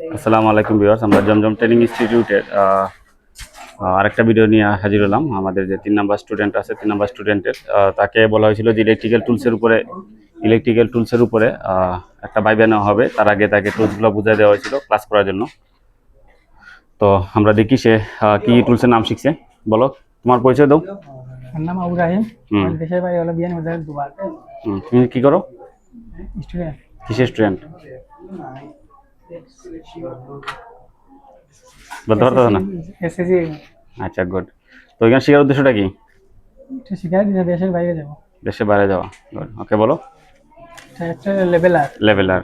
আসসালামু আলাইকুম ভিউয়ার্স আমরা জমজম ট্রেনিং ইনস্টিটিউটের আরেকটা ভিডিও নিয়ে হাজির হলাম। আমাদের যে তিন নাম্বার স্টুডেন্ট আছে তিন নাম্বার স্টুডেন্টের তাকে বলা হয়েছিল যে ইলেকট্রিক্যাল টুলসের উপরে ইলেকট্রিক্যাল টুলসের উপরে একটা বাইবে নেওয়া হবে। তার আগে তাকে টুলসগুলো বুঝিয়ে দেওয়া হয়েছিল ক্লাস করার জন্য। তো আমরা দেখি সে কি টুলসের নাম শিখছে। বলো তোমার পরিচয় দাও। আমার নাম আবু রাহিম। হুম। দেশের বাড়ি হলো বিয়ান বাজার দুবার। হুম, তুমি কি করো? স্টুডেন্ট কিসের স্টুডেন্ট বলতে পারতো না? এসএসসি আচ্ছা গুড তো এখানে শেখার উদ্দেশ্যটা কি? এটা শিখাই দিচ্ছে দেশের বাইরে যাব। দেশে বাইরে যাওয়া গুড ওকে বলো। এটা একটা leveller leveler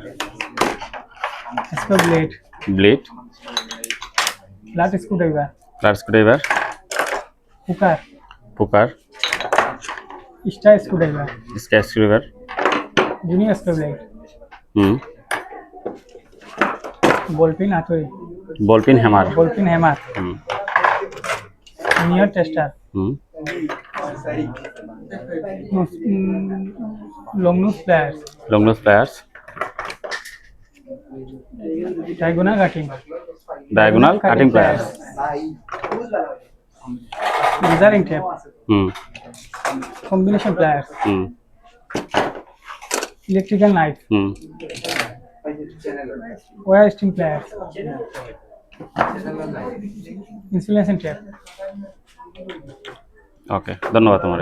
স্কো blade blade flat screw driver flat screwdriver cooker পুকার পুকার star screw driver scratch screwdriver junior screw blade hmm ball pin হাতুড়ি ball pin hammer ball pin hammer hmm. Near tester. Hmm. Long nose pliers. Long nose pliers. Diagonal cutting. Diagonal cutting pliers. Measuring tape. Hmm. Combination pliers. Hmm. Electrical knife hmm. Wire sting pliers insulation tape okay ধন্যবাদ তোমার।